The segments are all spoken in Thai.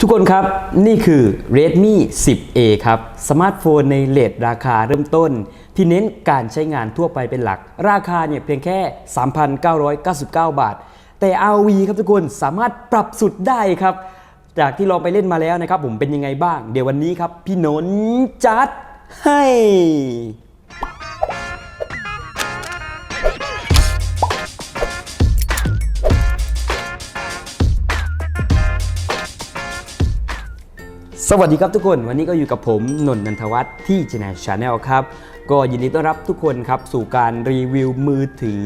ทุกคนครับ นี่คือ Redmi 10A ครับ สมาร์ทโฟนในเลทราคาเริ่มต้น ที่เน้นการใช้งานทั่วไปเป็นหลัก ราคาเนี่ยเพียงแค่ 3,999 บาท แต่ RV ครับทุกคนสามารถปรับสุดได้ครับ จากที่ลองไปเล่นมาแล้วนะครับ ผมเป็นยังไงบ้าง เดี๋ยววันนี้ครับ พี่นนท์จัดให้ สวัสดีครับทุกคนวันนี้ก็อยู่กับผมนนท์นันทวัฒน์ที่ c h a n n e l Channel ครับ ก็ยินดีต้อนรับทุกคนครับ สู่การรีวิวมือถือ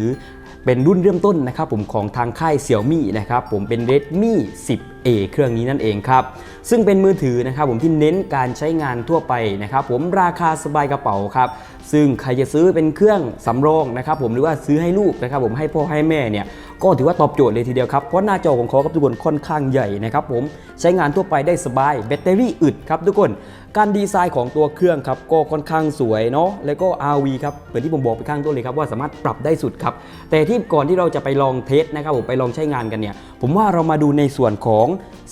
เป็นรุ่นเริ่มต้นนะครับผมของทางค่ายเซี่ยวมี่นะครับ ผมเป็น Redmi 10 A เครื่องนี้นั่นเองครับ ซึ่งเป็นมือถือนะครับผมที่เน้นการใช้งานทั่วไปนะครับผมราคาสบายกระเป๋าครับ ซึ่งใครจะซื้อเป็นเครื่องสำรองนะครับผมหรือว่าซื้อให้ลูกนะครับผมให้พ่อให้แม่เนี่ยก็ถือว่าตอบโจทย์เลยทีเดียวครับ เพราะหน้าจอของเขาครับทุกคนค่อนข้างใหญ่นะครับผมใช้งานทั่วไปได้สบายแบตเตอรี่อึดครับทุกคน การดีไซน์ของตัวเครื่องครับก็ค่อนข้างสวยเนาะแล้วก็ RV ครับเหมือนที่ผมบอกไปข้างต้นเลยครับว่าสามารถปรับได้สุดครับแต่ที่ก่อนที่เราจะไปลองเทสนะครับผมไปลองใช้งานกันเนี่ยผมว่าเรามาดูในส่วนของ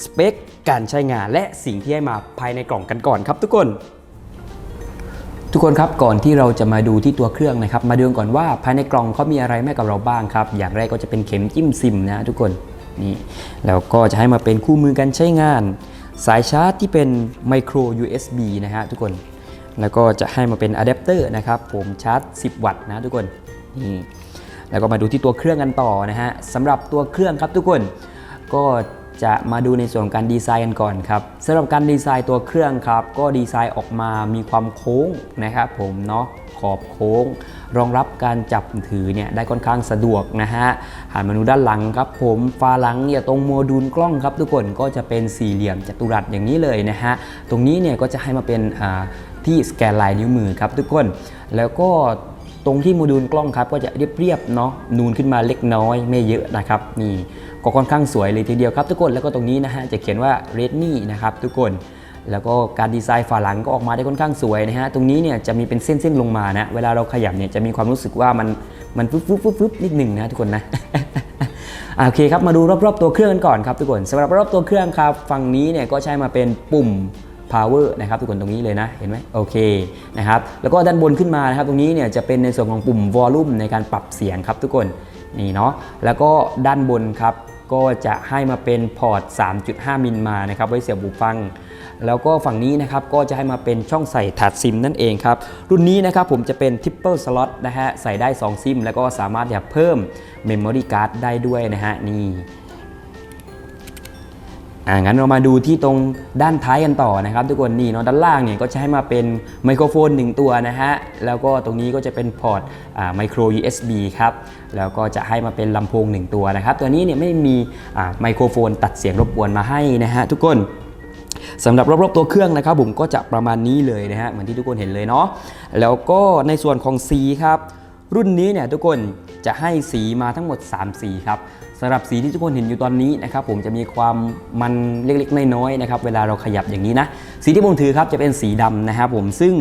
สเปค การใช้งานและสิ่งที่ให้มาภายในกล่องกันก่อนครับทุกคน ทุกคนครับก่อนที่เราจะมาดูที่ตัวเครื่องนะครับ มาดูก่อนว่าภายในกล่องเขามีอะไรแม่กับเราบ้างครับ อย่างแรกก็จะเป็นเข็มจิ้มซิมนะทุกคนนี่แล้วก็จะให้มาเป็นคู่มือการใช้งาน สายชาร์จที่เป็น micro USB นะฮะทุกคนแล้วก็จะให้มาเป็นอะแดปเตอร์นะครับผมชาร์จ 10 วัตต์นะทุกคนนี่แล้วก็มาดูที่ตัวเครื่องกันต่อนะฮะสำหรับตัวเครื่องครับทุกคน ก็ จะมาดูในส่วนของการดีไซน์กันก่อนครับสำหรับการดีไซน์ตัวเครื่องครับ ก็ดีไซน์ออกมามีความโค้งนะครับผมเนาะขอบโค้ง รองรับการจับถือเนี่ยได้ค่อนข้างสะดวกนะฮะหันมาดูด้านหลังครับผมฝาหลังเนี่ยตรงโมดูลกล้องครับทุกคนก็จะเป็นสี่เหลี่ยมจัตุรัสอย่างนี้เลยนะฮะตรงนี้เนี่ยก็จะให้มาเป็นที่สแกนลายนิ้วมือครับทุกคนแล้วก็ตรงที่โมดูลกล้องครับก็จะเรียบๆเนาะนูนขึ้นมาเล็กน้อยไม่เยอะนะครับนี่ ก็ค่อนข้างสวยเลยทีเดียวครับทุกคนแล้วก็ตรงนี้นะฮะจะเขียนว่า Redmi นะครับทุกคนแล้วก็การดีไซน์ฝาหลังก็ออกมาได้ค่อนข้างสวยนะฮะ ตรงนี้เนี่ยจะมีเป็นเส้นๆลงมานะ เวลาเราขยับเนี่ยจะมีความรู้สึกว่ามันมันฟึบฟึบฟึบฟึบนิดหนึ่งนะทุกคนนะอะโอเคครับ มาดูรอบๆตัวเครื่องกันก่อนครับทุกคนสำหรับรอบตัวเครื่องครับ ฝั่งนี้เนี่ยก็ใช้มาเป็นปุ่ม power นะครับทุกคนตรงนี้เลยนะเห็นไหมโอเคนะครับแล้วก็ด้านบนขึ้นมานะครับตรงนี้เนี่ยจะเป็นในส่วนของปุ่ม volume ในการปรับเสียงครับทุกคนนี่เนาะแล้วก็ด้านบนครับ ก็จะให้มาเป็นพอร์ต 3.5 มิลมานะครับไว้เสียบหูฟัง แล้วก็ฝั่งนี้นะครับก็จะให้มาเป็นช่องใส่ถาดซิมนั่นเองครับ รุ่นนี้นะครับผมจะเป็น triple slot นะฮะใส่ได้ 2 ซิม แล้วก็สามารถจะเพิ่ม memory card ได้ด้วยนะฮะนี่ อ่างั้นเรามาดูที่ตรงด้านท้ายกันต่อนะครับ ทุกคนนี่เนาะด้านล่างเนี่ยก็จะให้มาเป็นไมโครโฟน 1 ตัวนะฮะแล้วก็ตรงนี้ก็จะเป็นพอร์ตไมโคร USB ครับแล้วก็จะให้มาเป็นลำโพง 1 ตัวนะครับ ตัวนี้เนี่ยไม่มีไมโครโฟนตัดเสียงรบกวนมาให้นะฮะทุกคนสำหรับรอบๆตัวเครื่องนะครับผมก็จะประมาณนี้เลยนะฮะเหมือนที่ทุกคนเห็นเลยเนาะแล้วก็ในส่วนของสีครับรุ่นนี้เนี่ยทุกคนจะให้สีมาทั้งหมด 3 สีครับ สำหรับสีที่ทุกคนเห็นอยู่ตอนนี้นะครับผมจะมีความมันเล็กๆน้อยๆนะครับเวลาเราขยับอย่างนี้นะสีที่ผมถือครับจะเป็นสีดำนะครับผมซึ่ง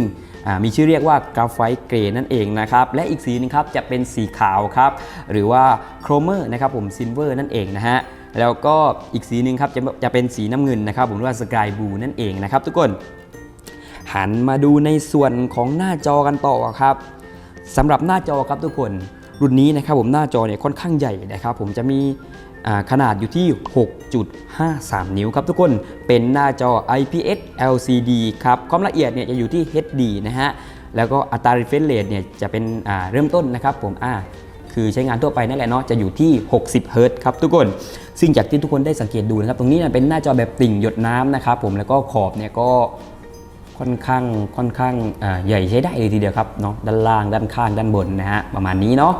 มีชื่อเรียกว่ากราไฟต์เกรนั่นเองนะครับและอีกสีหนึงครับจะเป็นสีขาวครับหรือว่าโครเมอร์นะครับผมซิลเวอร์นั่นเองนะฮะแล้วก็อีกสีหนึ่งครับจะจะเป็นสีน้ำเงินนะครับผมเรียกว่าสกายบลูนั่นเองนะครับทุกคนหันมาดูในส่วนของหน้าจอกันต่อครับสำหรับหน้าจอครับทุกคน รุ่นนี้นะครับผมหน้าจอเนี่ยค่อนข้างใหญ่นะครับผมจะมีขนาดอยู่ที่ 6.53 นิ้วครับทุกคน เป็นหน้าจอ IPS LCD ครับความละเอียดเนี่ยจะอยู่ที่ HD นะฮะ แล้วก็อัตรา refresh rate เนี่ยจะเป็นเริ่มต้นนะครับผมอ่าคือใช้งานทั่วไปนั่นแหละเนาะจะอยู่ที่ 60เฮิรตซ์ครับทุกคน ซึ่งจากที่ทุกคนได้สังเกตดูนะครับ ตรงนี้เเป็นหน้าจอแบบติ่งหยดน้ำนะครับผมแล้วก็ขอบเนี่ยก็ ค่อนข้างค่อนข้างใหญ่ใช้ได้เลยทีเดียวครับเนาะด้านล่างด้านข้างด้านบนนะฮะประมาณนี้เนาะ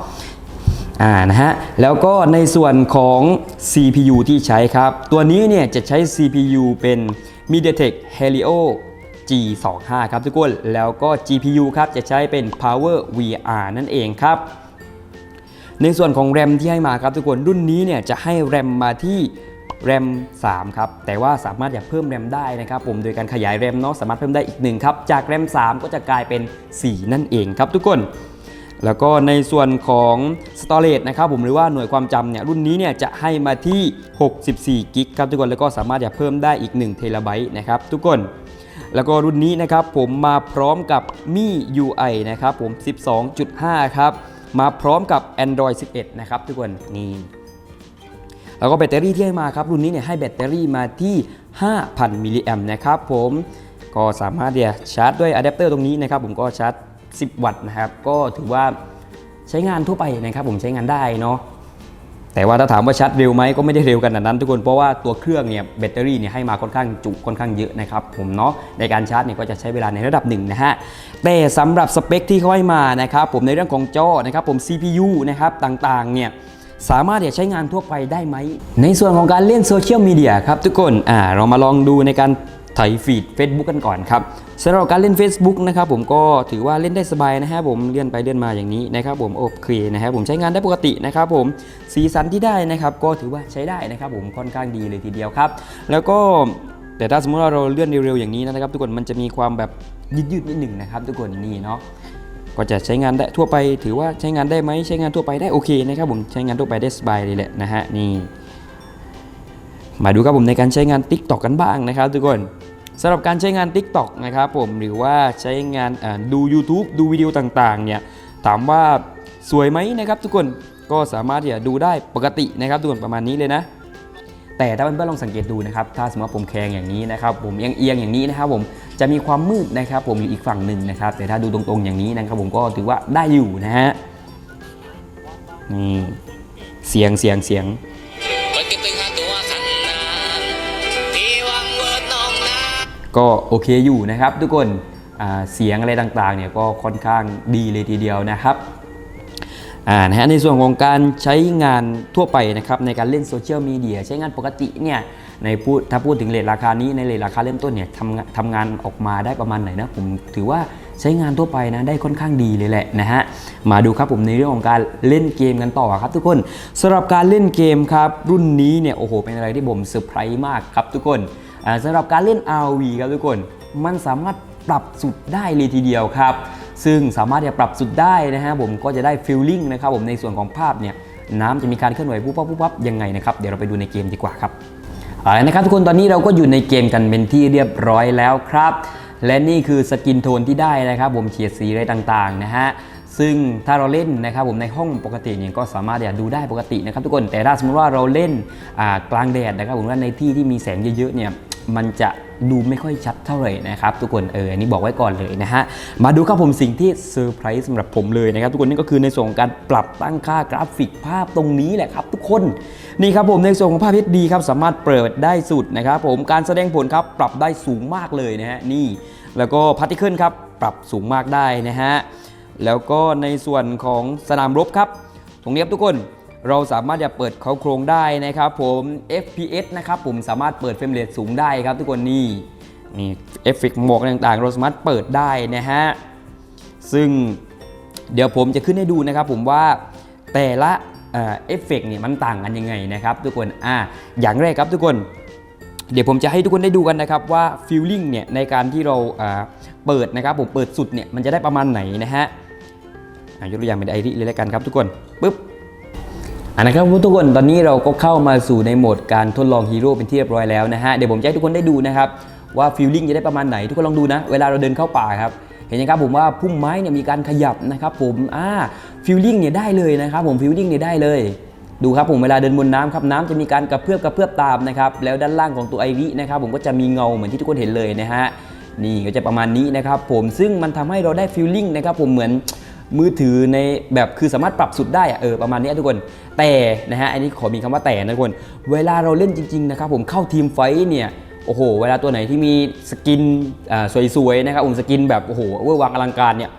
อ่านะฮะแล้วก็ในส่วนของ CPU ที่ใช้ครับ ตัวนี้เนี่ยจะใช้ CPU เป็น MediaTek Helio G25 ครับทุกคนแล้วก็ GPU ครับจะใช้เป็น Power VR นั่นเองครับ ในส่วนของ RAM ที่ให้มาครับทุกคนรุ่นนี้เนี่ยจะให้ RAM มาที่ RAM 3ครับ แต่ว่าสามารถอยากเพิ่ม RAM ได้นะครับผมโดยการขยาย RAM เนาะสามารถเพิ่มได้อีกหนึ่งครับ จาก RAM 3ก็จะกลายเป็น 4 นั่นเองครับทุกคนแล้วก็ในส่วนของ storage นะครับผมหรือว่าหน่วยความจำเนี่ยรุ่นนี้เนี่ยจะให้มาที่ 64กิกครับทุกคนแล้วก็สามารถจะเพิ่มได้อีก1เทราไบต์นะครับทุกคน แล้วก็รุ่นนี้นะครับผมมาพร้อมกับ Mi UI นะครับผม 12.5 ครับ มาพร้อมกับ Android 11 นะครับทุกคนนี่ แล้วก็แบตเตอรี่ที่ให้มาครับรุ่นนี้เนี่ยให้แบตเตอรี่มาที่ 5,000 มิลลิแอมนะครับผมก็สามารถเนี่ยชาร์จด้วยอะแดปเตอร์ตรงนี้นะครับผมก็ชาร์จ 10 วัตต์นะครับก็ถือว่าใช้งานทั่วไปนะครับผมใช้งานได้เนาะแต่ว่าถ้าถามว่าชาร์จเร็วไหมก็ไม่ได้เร็วขนนั้น ทุกคนเพราะว่าตัวเครื่องเนี่ยแบตเตอรี่เนี่ยให้มาค่อนข้างจุค่อนข้างเยอะนะครับผมเนาะในการชาร์จเนี่ยก็จะใช้เวลาในระดับหนึ่งนะฮะแต่สำหรับสเปคที่เขาให้มานะครับผมในเรื่องของจอนะครับผม CPU นะครับต่างๆเนี่ย สามารถจะใช้งานทั่วไปได้ไหม ในส่วนของการเล่นโซเชียลมีเดียครับทุกคนอ่าเรามาลองดูในการไถฟีด Facebook กันก่อนครับสำหรับการเล่น Facebook นะครับผมก็ถือว่าเล่นได้สบายนะฮะผมเลื่อนไปเลื่อนมาอย่างนี้นะครับผมโอเคนะครับผมใช้งานได้ปกตินะครับผมสีสันที่ได้นะครับก็ถือว่าใช้ได้นะครับผมค่อนข้างดีเลยทีเดียวครับ แล้วก็แต่ถ้าสมมติว่าเราเลื่อนเร็วๆอย่างนี้นะครับ ทุกคนมันจะมีความแบบยืดๆนิดหนึ่งนะครับทุกคนนี่เนาะ ก็จะใช้งานได้ทั่วไป ถือว่าใช้งานได้ไหมใช้งานทั่วไปได้โอเคนะครับผมใช้งานทั่วไปได้สบายเลยแหละนะฮะนี่มาดูครับผมในการใช้งาน Tik t o อกกันบ้างนะครับ ทุกคนสำหรับการใช้งาน Tik t o อกนะครับผมหรือว่าใช้งานดู YouTube ดูวิดีโอต่างๆเนี่ยถามว่าสวยไหมนะครับ ทุกคนก็สามารถที่จะดูได้ปกตินะครับทุกคนประมาณนี้เลยนะ แต่ถ้าเพื่อนๆลองสังเกตดูนะครับถ้าสมมติว่าผมแคงอย่างนี้นะครับผมเอียงๆอย่างนี้นะครับผมจะมีความมืดนะครับ ผมอยู่อีกฝั่งหนึ่งนะครับ แต่ถ้าดูตรงๆอย่างนี้นะครับผมก็ถือว่าได้อยู่นะฮะนี่เสียงเสียงเสียงก็โอเคอยู่นะครับ ทุกคนเสียงอะไรต่างๆเนี่ยก็ค่อนข้างดีเลยทีเดียวนะครับ อ่านะฮะในส่วนของการใช้งานทั่วไปนะครับในการเล่นโซเชียลมีเดียใช้งานปกติเนี่ยในพูดถ้าพูดถึงเลทราคานี้ในเลทราคาเริ่มต้นเนี่ยทำทำงานออกมาได้ประมาณไหนนะผมถือว่าใช้งานทั่วไปนะได้ค่อนข้างดีเลยแหละนะฮะมาดูครับผมในเรื่องของการเล่นเกมกันต่อครับ ทุกคนสำหรับการเล่นเกมครับรุ่นนี้เนี่ยโอ้โหเป็นอะไรที่ผมเซอร์ไพรส์มากครับทุกคนอ่าสำหรับการเล่น RV ครับทุกคน มันสามารถปรับสุดได้เลยทีเดียวครับ ซึ่งสามารถจะปรับสุดได้นะฮะผมก็จะได้ฟิลลิ่งนะครับผมในส่วนของภาพเนี่ยน้ำจะมีการเคลื่อนไหวปุ๊บปั๊บปุ๊บปั๊บยังไงนะครับเดี๋ยวเราไปดูในเกมดีกว่าครับเอาละนะครับทุกคนตอนนี้เราก็อยู่ในเกมกันเป็นที่เรียบร้อยแล้วครับ และนี่คือสกินโทนที่ได้นะครับผมเฉียดสีอะไรต่างๆนะฮะซึ่งถ้าเราเล่นนะครับผมในห้องปกติเนี่ยก็สามารถจะดูได้ปกตินะครับทุกคนแต่ถ้าสมมติว่าเราเล่นกลางแดดนะครับผมว่าในที่ที่มีแสงเยอะๆเนี่ย มันจะดูไม่ค่อยชัดเท่าไหร่นะครับทุกคนเอออันนี้บอกไว้ก่อนเลยนะฮะมาดูครับผมสิ่งที่เซอร์ไพรส์สำหรับผมเลยนะครับทุกคนนี่ก็คือในส่วนของการปรับตั้งค่ากราฟิกภาพตรงนี้แหละครับ ทุกคนนี่ครับผมในส่วนของภาพ HD ครับสามารถเปิดได้สุดนะครับผมการแสดงผลครับปรับได้สูงมากเลยนะฮะนี่ แล้วก็พาร์ติเคิลครับปรับสูงมากได้นะฮะแล้วก็ในส่วนของสนามรบครับ ตรงนี้ครับทุกคน เราสามารถจะเปิดเขาโครงได้นะครับผม FPS นะครับผมสามารถเปิดเฟรมเรทสูงได้ครับทุกคนนี่นี่เอฟเฟกต์หมวกต่างๆ เราสามารถเปิดได้นะฮะซึ่งเดี๋ยวผมจะขึ้นให้ดูนะครับผมว่าแต่ละเอฟเฟกต์เนี่ยมันต่างกันยังไงนะครับทุกคนอ่าอย่างแรกครับทุกคน เดี๋ยวผมจะให้ทุกคนได้ดูกันนะครับว่าฟีลลิ่งเนี่ยในการที่เราเปิดนะครับผมเปิดสุดเนี่ยมันจะได้ประมาณไหนนะฮะอะยกตัวอย่างเป็นไอริเลยแล้วกันครับทุกคนปึ๊บ อันนะครับทุกคนตอนนี้เราก็เข้ามาสู่ในโหมดการทดลองฮีโร่เป็นที่เรียบร้อยแล้วนะฮะเดี๋ยวผมจะให้ทุกคนได้ดูนะครับว่าฟีลลิ่งจะได้ประมาณไหนทุกคนลองดูนะ เวลาเราเดินเข้าป่าครับเห็นไหมครับผมว่าพุ่มไม้เนี่ยมีการขยับนะครับผมอ่าฟีลลิ่งเนี่ยได้เลยนะครับผมฟีลลิ่งเนี่ยได้เลยดูครับผมเวลาเดินบนน้ำครับน้ำจะมีการกระเพื่อมกระเพื่อมตามนะครับแล้วด้านล่างของตัวไอรินะครับผมก็จะมีเงาเหมือนที่ทุกคนเห็นเลยนะฮะนี่ก็จะประมาณนี้นะครับผมซึ่งมันทำให้เราได้ฟีลลิ่งนะครับผมเหมือน มือถือในแบบคือสามารถปรับสุดได้อะเออประมาณนี้ทุกคน แต่นะฮะอันนี้ขอมีคำว่าแต่นะทุกคน เวลาเราเล่นจริงๆนะครับผมเข้าทีมไฟเนี่ยโอ้โห เวลาตัวไหนที่มีสกินสวยๆนะครับผมสกินแบบโอ้โหเวอร์วังอลังการเนี่ย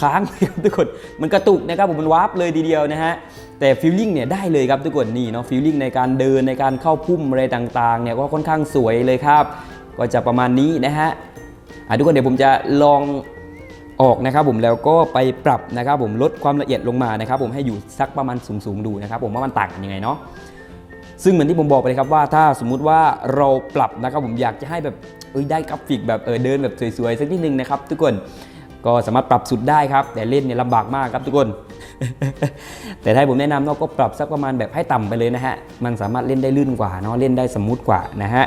ค้างเลยทุกคนมันกระตุกนะครับผมมันวาร์ปเลยทีเดียวนะฮะแต่ฟีลลิ่งเนี่ยได้เลยครับทุกคนนี่เนาะฟีลลิ่งในการเดินในการเข้าพุ่มอะไรต่างๆเนี่ยก็ค่อนข้างสวยเลยครับ ก็จะประมาณนี้นะฮะทุกคนเดี๋ยวผมจะลอง ออกนะครับผมแล้วก็ไปปรับนะครับผมลดความละเอียดลงมานะครับผมให้อยู่สักประมาณสูงๆดูนะครับผมว่ามันต่างกันยังไงเนาะซึ่งเหมือนที่ผมบอกไปเลยครับว่าถ้าสมมุติว่าเราปรับนะครับผมอยากจะให้แบบเอ้ยได้กราฟิกแบบเออเดินแบบสวยๆสักนิดนึงนะครับทุกคนก็สามารถปรับสุดได้ครับ แต่เล่นเนี่ยลำบากมากครับทุกคน แต่ถ้าผมแนะนำเนาะก็ปรับสักประมาณแบบให้ต่ำไปเลยนะฮะมันสามารถเล่นได้ลื่นกว่าเนาะเล่นได้สมูทกว่านะฮะ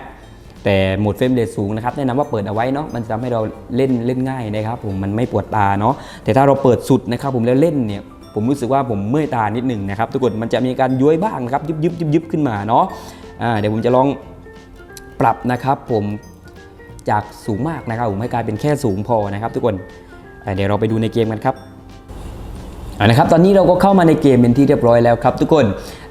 แต่โหมดเฟรมเรทสูงนะครับแนะนำว่าเปิดเอาไว้เนาะมันจะทำให้เราเล่นเล่นง่ายนะครับผมมันไม่ปวดตาเนาะแต่ถ้าเราเปิดสุดนะครับผมแล้วเล่นเนี่ยผมรู้สึกว่าผมเมื่อยตานิดหนึ่งนะครับทุกคนมันจะมีการย้วยบ้างนะครับยุบยุบยุบยุบขึ้นมาเนาะอ่าเดี๋ยวผมจะลองปรับนะครับผมจากสูงมากนะครับผมให้กลายเป็นแค่สูงพอนะครับ ทุกคนเดี๋ยวเราไปดูในเกมกันครับ อานะครับตอนนี้เราก็เข้ามาในเกมเป็นที่เรียบร้อยแล้วครับทุกคน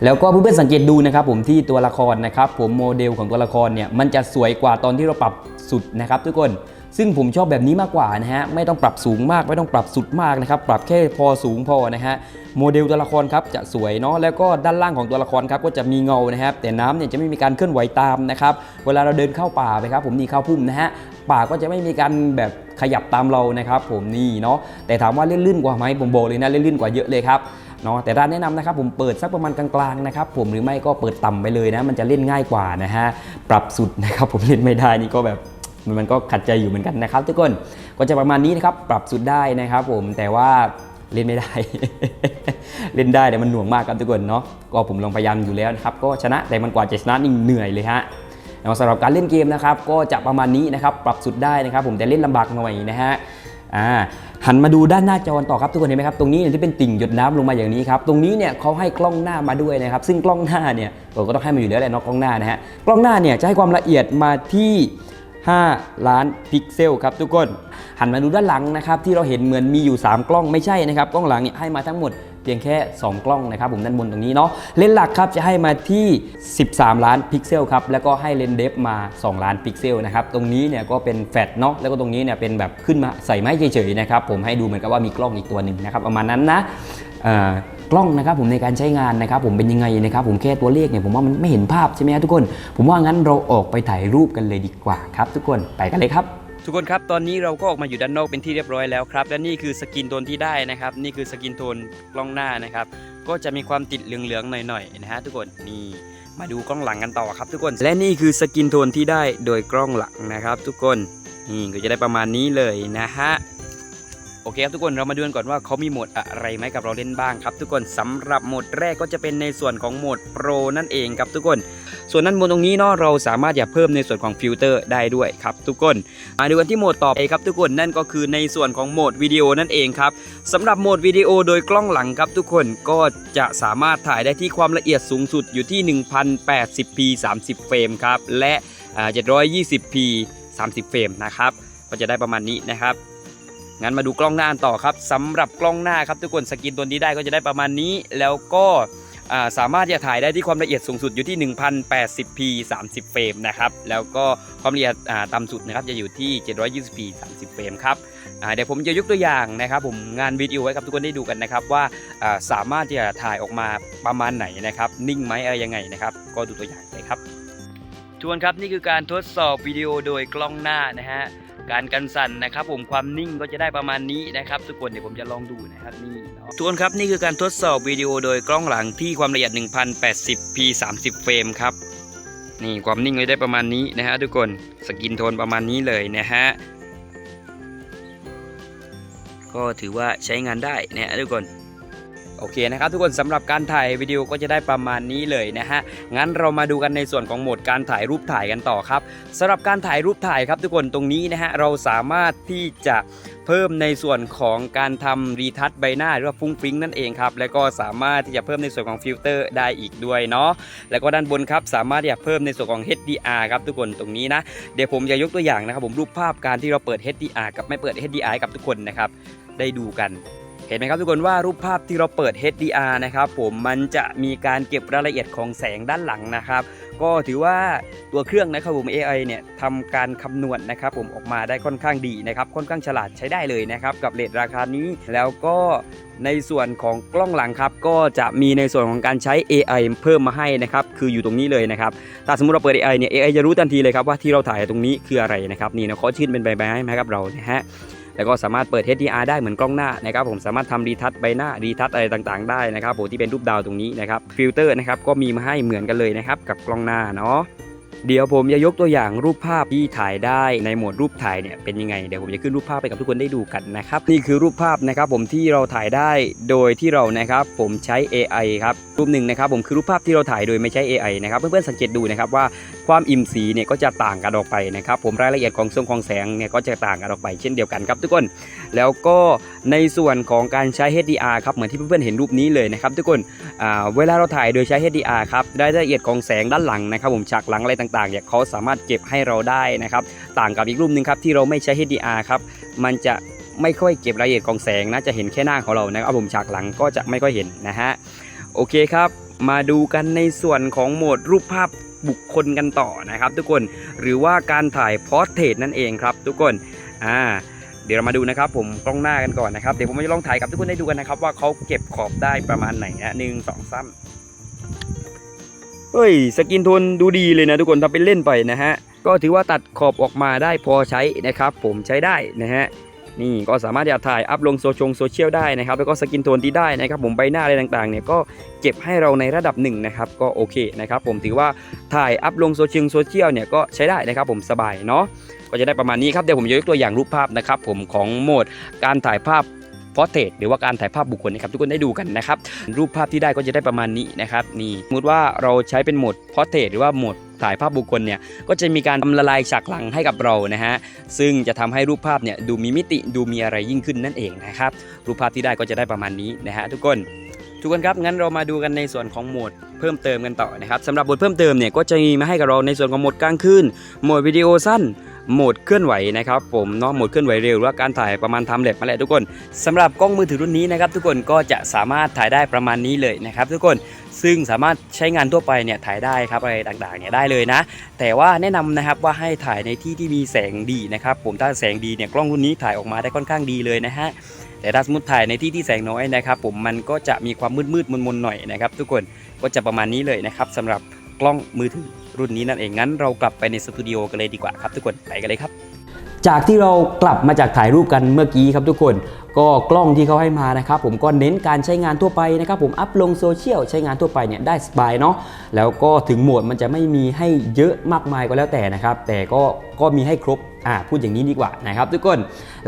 แล้วก็เพื่อนๆสังเกตดูนะครับผมที่ตัวละครนะครับผมโมเดลของตัวละครเนี่ยมันจะสวยกว่าตอนที่เราปรับสุดนะครับทุกคนซึ่งผมชอบแบบนี้มากกว่านะฮะไม่ต้องปรับสูงมากไม่ต้องปรับสุดมากนะครับปรับแค่พอสูงพอนะฮะโมเดลตัวละครครับจะสวยเนาะแล้วก็ด้านล่างของตัวละครครับก็จะมีเงานะครับแต่น้ำเนี่ยจะไม่มีการเคลื่อนไหวตามนะครับเวลาเราเดินเข้าป่าไปครับผมนี่เข้าพุ่มนะฮะ ป่าก็จะไม่มีการแบบขยับตามเรานะครับ ผมนี่เนาะแต่ถามว่าเล่นลื่นกว่าไหมผมบอกเลยนะเล่นลื่นกว่าเยอะเลยครับเนาะแต่ร้านแนะนำนะครับผมเปิดสักประมาณกลางๆนะครับผมหรือไม่ก็เปิดต่ำไปเลยนะ มันจะเล่นง่ายกว่านะฮะปรับสุดนะครับผมเล่นไม่ได้นี่ก็แบบมันก็ขัดใจอยู่เหมือนกันนะครับ ทุกคนก็จะประมาณนี้นะครับปรับสุดได้นะครับ ผมแต่ว่าเล่นไม่ได้ เล่นได้แต่มันหน่วงมากครับทุกคนเนาะก็ผมลองพยายามอยู่แล้วนะครับก็ชนะแต่มันกว่าจะชนะนี่เหนื่อยเลยฮะ สำหรับการเล่นเกมนะครับก็จะประมาณนี้นะครับปรับสุดได้นะครับ ผมแต่เล่นลำบากหน่อยนะฮะอ่าหันมาดูด้านหน้าจอต่อครับทุกคนเห็นไหมครับตรงนี้ที่เป็นติ่งหยดน้ำลงมาอย่างนี้ครับตรงนี้เนี่ยเขาให้กล้องหน้ามาด้วยนะครับ ซึ่งกล้องหน้าเนี่ยผมก็ต้องให้มาอยู่แล้วแหละนาะกล้องหน้านะฮะกล้องหน้าเนี่ยจะให้ความละเอียดมาที่ 5 ล้านพิกเซลครับทุกคนหันมาดูด้านหลังนะครับที่เราเห็นเหมือนมีอยู่ 3 กล้องไม่ใช่นะครับกล้องหลังเนี่ยให้มาทั้งหมด เพียงแค่ 2 กล้องนะครับผมด้านบนตรงนี้เนาะเลนส์หลักครับจะให้มาที่ 13 ล้านพิกเซลครับแล้วก็ให้เลนส์เดฟมา 2 ล้านพิกเซลนะครับตรงนี้เนี่ยก็เป็นแฟลชเนาะแล้วก็ตรงนี้เนี่ยเป็นแบบขึ้นมาใส่ไม้เฉยๆนะครับผมให้ดูเหมือนกับว่ามีกล้องอีกตัวหนึ่งนะครับประมาณนั้นนะอ่ากล้องนะครับผมในการใช้งานนะครับผมเป็นยังไงนะครับผมแค่ตัวเลขเนี่ยผมว่ามันไม่เห็นภาพใช่ไหมครับทุกคน ผมว่างั้นเราออกไปถ่ายรูปกันเลยดีกว่าครับ ทุกคนไปกันเลยครับ ทุกคนครับตอนนี้เราก็ออกมาอยู่ด้านนอกเป็นที่เรียบร้อยแล้วครับและนี่คือสกินโทนที่ได้นะครับ นี่คือสกินโทนกล้องหน้านะครับ ก็จะมีความติดเหลืองๆหน่อยๆนะฮะทุกคนนี่มาดูกล้องหลังกันต่อครับ ทุกคนและนี่คือสกินโทนที่ได้โดยกล้องหลังนะครับ ทุกคนนี่ก็จะได้ประมาณนี้เลยนะฮะ โอเคครับทุกคนเรามาดูกันก่อนว่าเขามีโหมดอะไรไหมกับเราเล่นบ้างครับทุกคนสำหรับโหมดแรกก็จะเป็นในส่วนของโหมดโปรนั่นเองครับทุกคน ส่วนนั้นบนตรงนี้เนาะเราสามารถอย่าเพิ่มในส่วนของฟิลเตอร์ได้ด้วยครับทุกคน มาดูกันที่โหมดต่อไปครับทุกคนนั่นก็คือในส่วนของโหมดวิดีโอนั่นเองครับสำหรับโหมดวิดีโอโดยกล้องหลังครับทุกคนก็จะสามารถถ่ายได้ที่ความละเอียดสูงสุดอยู่ที่ 1080p 30 เฟรมครับและอ่า 720p 30 เฟรมนะครับก็จะได้ประมาณนี้นะครับ งั้นมาดูกล้องหน้าต่อครับสำหรับกล้องหน้าครับทุกคนสกินตัวนี้ได้ก็จะได้ประมาณนี้ แล้วก็สามารถจะถ่ายได้ที่ความละเอียดสูงสุดอยู่ที่ 1080p 30 เฟรมนะครับ แล้วก็ความละเอียดต่ำสุดนะครับจะอยู่ที่ 720p 30 เฟรมครับเดี๋ยวผมจะยกตัวอย่างนะครับ ผมงานวิดีโอไว้ครับทุกคนได้ดูกันนะครับว่าอ่าสามารถที่จะถ่ายออกมาประมาณไหนนะครับ นิ่งไหมอะไรยังไงนะครับ ก็ดูตัวอย่างเลยครับทวนครับนี่คือการทดสอบวิดีโอโดยกล้องหน้านะฮะ การกันสั่นนะครับผมความนิ่งก็จะได้ประมาณนี้นะครับ ทุกคนเดี๋ยวผมจะลองดูนะครับนี่ทุกคนครับนี่คือการทดสอบวิดีโอโดยกล้องหลังที่ความละเอียด 1080p 30 เฟรมครับนี่ความนิ่งก็ได้ประมาณนี้นะฮะทุกคนสกินโทนประมาณนี้เลยนะฮะก็ถือว่าใช้งานได้นะฮะทุกคน โอเคนะครับทุกคนสำหรับการถ่ายวิดีโอก็จะได้ประมาณนี้เลยนะฮะงั้นเรามาดูกันในส่วนของโหมดการถ่ายรูปถ่ายกันต่อครับสำหรับการถ่ายรูปถ่ายครับทุกคนตรงนี้นะฮะเราสามารถที่จะเพิ่มในส่วนของการทำรีทัชใบหน้าหรือว่าฟุ้งฟิ้งนั่นเองครับแล้วก็สามารถที่จะเพิ่มในส่วนของฟิลเตอร์ได้อีกด้วยเนาะแล้วก็ด้านบนครับสามารถที่จะเพิ่มในส่วนของ HDR ครับทุกคนตรงนี้นะเดี๋ยวผมจะยกตัวอย่างนะครับผมรูปภาพการที่เราเปิด HDR กับไม่เปิด HDR กับทุกคนนะครับได้ดูกัน เห็นไหมครับทุกคนว่ารูปภาพที่เราเปิด HDR นะครับผมมันจะมีการเก็บรายละเอียดของแสงด้านหลังนะครับ ก็ถือว่าตัวเครื่องนะครับผม AI เนี่ยทำการคำนวณนะครับผมออกมาได้ค่อนข้างดีนะครับค่อนข้างฉลาดใช้ได้เลยนะครับกับเลทราคานี้แล้วก็ในส่วนของกล้องหลังครับก็จะมีในส่วนของการใช้ AI เพิ่มมาให้นะครับคืออยู่ตรงนี้เลยนะครับถ้าสมมติเราเปิด AI เนี่ย AI จะรู้ทันทีเลยครับว่าที่เราถ่ายตรงนี้คืออะไรนะครับนี่นะเขาชื่นเป็นใบๆให้ไหมครับเรานะฮะ แล้วก็สามารถเปิด HDR ได้เหมือนกล้องหน้านะครับผมสามารถทำรีทัชใบหน้ารีทัชอะไรต่างๆ ได้นะครับผมที่เป็นรูปดาวตรงนี้นะครับฟิลเตอร์นะครับก็มีมาให้เหมือนกันเลยนะครับกับกล้องหน้าเนาะ เดี๋ยวผมจะยกตัวอย่างรูปภาพที่ถ่ายได้ในโหมดรูปถ่ายเนี่ยเป็นยังไงเดี๋ยวผมจะขึ้นรูปภาพไปกับทุกคนได้ดูกันนะครับนี่คือรูปภาพนะครับผมที่เราถ่ายได้โดยที่เรานะครับผมใช้ AI ครับรูปหนึ่งนะครับผมคือรูปภาพที่เราถ่ายโดยไม่ใช้ AI นะครับเพื่อนๆสังเกตดูนะครับว่าความอิ่มสีเนี่ยก็จะต่างกันออกไปนะครับผมรายละเอียดของทรงของแสงเนี่ยก็จะต่างกันออกไปเช่นเดียวกันครับทุกคน แล้วก็ในส่วนของการใช้ HDR ครับเหมือนที่เพื่อนๆเห็นรูปนี้เลยนะครับทุกคนเวลาเราถ่ายโดยใช้ HDR ครับรายละเอียดของแสงด้านหลังนะครับผมฉากหลังอะไรต่างๆเนี่ยเขาสามารถเก็บให้เราได้นะครับ ต่างกับอีกรูปหนึ่งครับที่เราไม่ใช้ HDR ครับ มันจะไม่ค่อยเก็บรายละเอียดของแสงนะจะเห็นแค่หน้าของเรานะครับผมฉากหลังก็จะไม่ค่อยเห็นนะฮะโอเคครับ มาดูกันในส่วนของโหมดรูปภาพบุคคลกันต่อนะครับ ทุกคนหรือว่าการถ่ายพอร์เทรตนั่นเองครับทุกคนอ่าเดี๋ยวเรามาดูนะครับผมกล้องหน้ากันก่อนนะครับเดี๋ยวผมจะลองถ่ายกับทุกคนได้ดูกันนะครับว่าเขาเก็บขอบได้ประมาณไหนนะหนึ่งสองสาม เฮ้ย สกินโทนดูดีเลยนะทุกคนทำเป็นเล่นไปนะฮะ ก็ถือว่าตัดขอบออกมาได้พอใช้นะครับ ผมใช้ได้นะฮะ นี่ก็สามารถจะถ่ายอัพลงโซชงโซเชียลได้นะครับ แล้วก็สกินโทนที่ได้นะครับ ผมใบหน้าอะไรต่างๆ เนี่ยก็เก็บให้เราในระดับหนึ่งนะครับ ก็โอเคนะครับ ผมถือว่าถ่ายอัพลงโซเชียลโซเชียลเนี่ยก็ใช้ได้นะครับ ผมสบายเนาะ ก็จะได้ประมาณนี้ครับ เดี๋ยวผมยกตัวอย่างรูปภาพนะครับ ผมของโหมดการถ่ายภาพ พอร์เทรตหรือว่าการถ่ายภาพบุคคลนะครับทุกคนได้ดูกันนะครับ รูปภาพที่ได้ก็จะได้ประมาณนี้นะครับนี่สมมติว่าเราใช้เป็นโหมดพอร์เทรตหรือว่าโหมดถ่ายภาพบุคคลเนี่ยก็จะมีการทำละลายฉากหลังให้กับเรานะฮะซึ่งจะทำให้รูปภาพเนี่ยดูมีมิติดูมีอะไรยิ่งขึ้นนั่นเองนะครับรูปภาพที่ได้ก็จะได้ประมาณนี้นะฮะทุกคนทุกคนครับงั้นเรามาดูกันในส่วนของโหมดเพิ่มเติมกันต่อนะครับสำหรับบทเพิ่มเติมเนี่ยก็จะมีมาให้กับเราในส่วนของโหมดกลางคืนโหมดวิดีโอสั้น โหมดเคลื่อนไหวนะครับผมเนาะโหมดเคลื่อนไหวเร็วหรือว่าการถ่ายประมาณทำเล็บมาแหละทุกคนสำหรับกล้องมือถือรุ่นนี้นะครับทุกคนก็จะสามารถถ่ายได้ประมาณนี้เลยนะครับทุกคนซึ่งสามารถใช้งานทั่วไปเนี่ยถ่ายได้ครับอะไรต่างๆเนี่ยได้เลยนะ แต่ว่าแนะนำนะครับว่าให้ถ่ายในที่ที่มีแสงดีนะครับผมถ้าแสงดีเนี่ยกล้องรุ่นนี้ถ่ายออกมาได้ค่อนข้างดีเลยนะฮะแต่ถ้าสมมติถ่ายในที่ที่แสงน้อยนะครับผมมันก็จะมีความมืดๆมนๆหน่อยนะครับทุกคนก็จะประมาณนี้เลยนะครับสำหรับกล้องมือถือ รุ่นนี้นั่นเองงั้นเรากลับไปในสตูดิโอกันเลยดีกว่าครับทุกคนไปกันเลยครับ จากที่เรากลับมาจากถ่ายรูปกันเมื่อกี้ครับทุกคนก็กล้องที่เขาให้มานะครับผมก็เน้นการใช้งานทั่วไปนะครับผมอัพลงโซเชียลใช้งานทั่วไปเนี่ยได้สบายเนาะแล้วก็ถึงโหมดมันจะไม่มีให้เยอะมากมายก็แล้วแต่นะครับแต่ก็ก็มีให้ครบอ่าพูดอย่างนี้ดีกว่านะครับทุกคน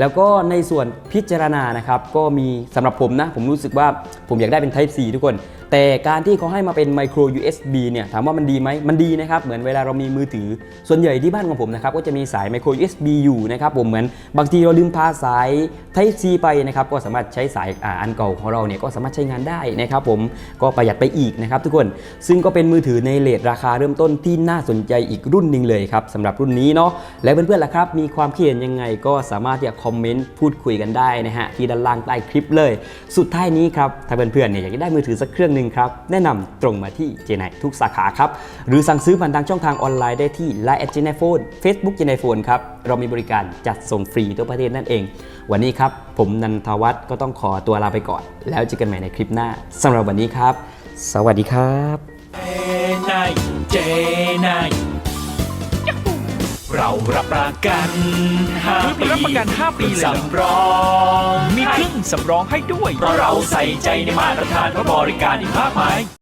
แล้วก็ในส่วนพิจารณานะครับก็มีสำหรับผมนะผมรู้สึกว่าผมอยากได้เป็น Type C ทุกคน แต่การที่เขาให้มาเป็น micro USB เนี่ยถามว่ามันดีไหมมันดีนะครับ เหมือนเวลาเรามีมือถือ ส่วนใหญ่ที่บ้านของผมนะครับก็จะมีสาย micro USB อยู่นะครับผมเหมือนบางทีเราลืมพาสาย Type C ไปนะครับก็สามารถใช้สายอันเก่าของเราเนี่ยก็สามารถใช้งานได้นะครับผมก็ประหยัดไปอีกนะครับทุกคนซึ่งก็เป็นมือถือในเลทราคาเริ่มต้นที่น่าสนใจอีกรุ่นหนึ่งเลยครับสำหรับรุ่นนี้เนาะและเพื่อนๆล่ะครับ มีความคิดเห็นยังไงก็สามารถที่จะคอมเมนต์พูดคุยกันได้นะฮะที่ด้านล่างใต้คลิปเลย สุดท้ายนี้ครับถ้าเพื่อนๆเนี่ยอยากจะได้มือถือสักเครื่องหนึ่งครับ แนะนำตรงมาที่เจไนทุกสาขาครับ หรือสั่งซื้อผ่านทางช่องทางออนไลน์ได้ที่ Line แอดเจไนโฟน Facebook เจไนโฟนครับ เรามีบริการจัดส่งฟรีทั่วประเทศนั่นเอง วันนี้ครับ ผมนันทวัฒน์ก็ต้องขอตัวลาไปก่อน แล้วเจอกันใหม่ในคลิปหน้าสำหรับวันนี้ครับ สวัสดีครับนาย เจนายเรารับประกัน5ปีรับประกัน 5 ปีเลยเหรอสำรองมีเครื่องสำรองให้ด้วย เพราะเราใส่ใจในมาตรฐานและบริการอีกมากมาย